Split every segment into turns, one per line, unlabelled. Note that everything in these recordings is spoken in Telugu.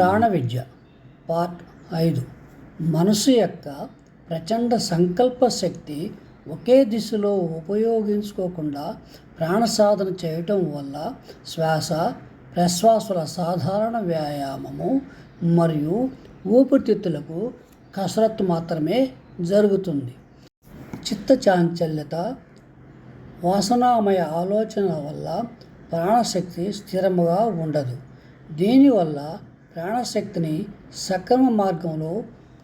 ప్రాణ విద్య పార్ట్ ఐదు. మనసు యొక్క ప్రచండ సంకల్ప శక్తి ఒకే దిశలో ఉపయోగించుకోకుండా ప్రాణ సాధన చేయటం వల్ల శ్వాస ప్రశ్వాసల సాధారణ వ్యాయామము మరియు ఊపిరితిత్తులకు కసరత్తు మాత్రమే జరుగుతుంది. చిత్త చాంచల్యత వాసనామయ ఆలోచనల వల్ల ప్రాణశక్తి స్థిరముగా ఉండదు. దీనివల్ల ప్రాణశక్తిని సక్రమ మార్గంలో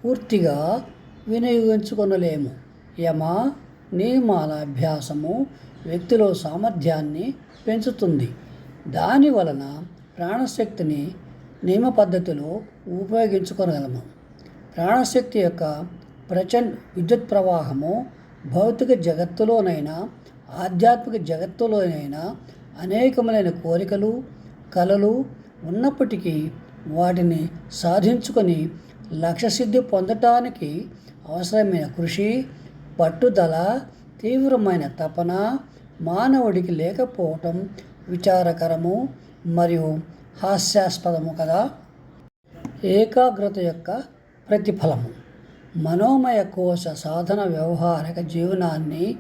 పూర్తిగా వినియోగించుకొనలేము. యమ నియమాల అభ్యాసము వ్యక్తిలో సామర్థ్యాన్ని పెంచుతుంది. దాని వలన ప్రాణశక్తిని నియమ పద్ధతిలో ఉపయోగించుకోగలము ప్రాణశక్తి యొక్క ప్రచండ విద్యుత్ ప్రవాహము భౌతిక జగత్తులోనైనా ఆధ్యాత్మిక జగత్తులోనైనా అనేకమైన కోరికలు కలలు ఉన్నప్పటికీ వాటిని సాధించుకొని లక్ష్యసిద్ధి పొందటానికి అవసరమైన కృషి పట్టుదల తీవ్రమైన తపన మానవుడికి లేకపోవటం విచారకరము మరియు హాస్యాస్పదము కదా? ఏకాగ్రత యొక్క ప్రతిఫలము. మనోమయ కోశ సాధన వ్యవహారిక జీవనాన్ని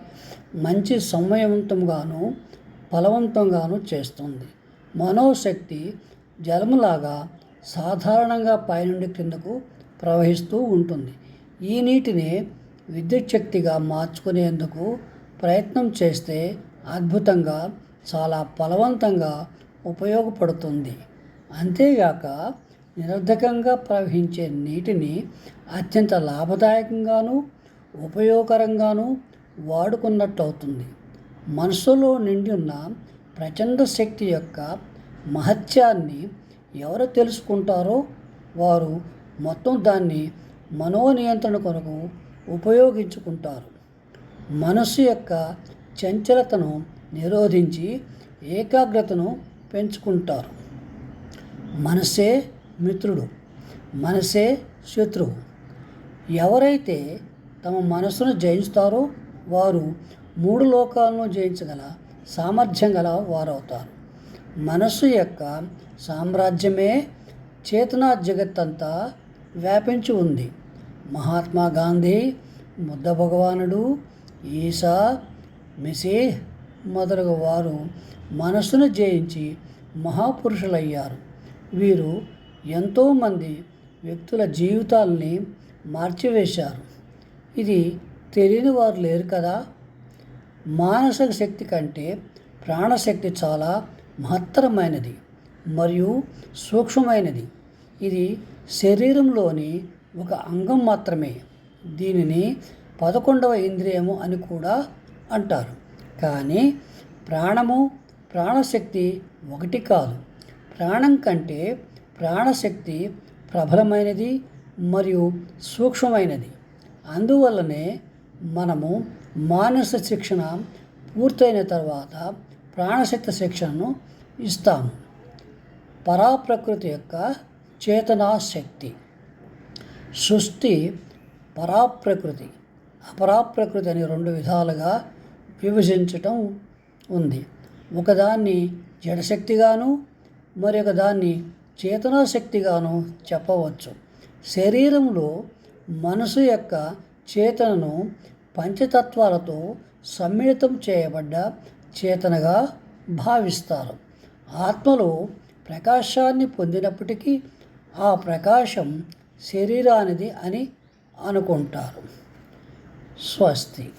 మంచి సమయవంతంగాను ఫలవంతంగాను చేస్తుంది. మనోశక్తి జలములాగా సాధారణంగా పైనుండి క్రిందకు ప్రవహిస్తూ ఉంటుంది. ఈ నీటిని విద్యుత్ శక్తిగా మార్చుకునేందుకు ప్రయత్నం చేస్తే అద్భుతంగా చాలా ఫలవంతంగా ఉపయోగపడుతుంది. అంతేగాక నిరర్ధకంగా ప్రవహించే నీటిని అత్యంత లాభదాయకంగాను ఉపయోగకరంగాను వాడుకున్నట్టు అవుతుంది మనసులో నిండి ఉన్న ప్రచండ శక్తి యొక్క మహత్యాన్ని ఎవరు తెలుసుకుంటారో వారు మొత్తం దాన్ని మనోనియంత్రణ కొరకు ఉపయోగించుకుంటారు. మనస్సు యొక్క చంచలతను నిరోధించి ఏకాగ్రతను పెంచుకుంటారు. మనసే మిత్రుడు మనసే శత్రువు. ఎవరైతే తమ మనసును జయిస్తారో వారు మూడు లోకాలను జయించగల సామర్థ్యం గల వారవుతారు. మనస్సు యొక్క సామ్రాజ్యమే చేతనా జగత్తంతా వ్యాపించి ఉంది. మహాత్మా గాంధీ బుద్ధ భగవానుడు ఈసా మెసీహ్ మొదలగు వారు మనస్సును జయించి మహాపురుషులయ్యారు. వీరు ఎంతోమంది వ్యక్తుల జీవితాలని మార్చివేశారు. ఇది తెలియని వారు లేరు కదా? మానసిక శక్తి కంటే ప్రాణశక్తి చాలా మహత్తరమైనది మరియు సూక్ష్మమైనది. ఇది శరీరంలోని ఒక అంగం మాత్రమే. దీనిని పదకొండవ ఇంద్రియము అని కూడా అంటారు. కానీ ప్రాణము ప్రాణశక్తి ఒకటి కాదు. ప్రాణం కంటే ప్రాణశక్తి ప్రబలమైనది మరియు సూక్ష్మమైనది. అందువల్లనే మనము మానస శిక్షణ పూర్తయిన తర్వాత ప్రాణశక్తి శిక్షణను ఇస్తాము. పరాప్రకృతి యొక్క చేతనా శక్తి సృష్టి పరాప్రకృతి. అపరాప్రకృతి అని రెండు విధాలుగా విభజించటం ఉంది. ఒకదాన్ని జడశక్తిగాను మరి దాన్ని చేతనాశక్తిగాను చెప్పవచ్చు. శరీరంలో మనసు యొక్క చేతనను పంచతత్వాలతో సమ్మిళితం చేయబడ్డ చేతనగా భావిస్తారు. ఆత్మలో ప్రకాశాన్ని పొందినప్పటికీ ఆ ప్రకాశం శరీరానిది అని అనుకుంటారు. స్వస్తి.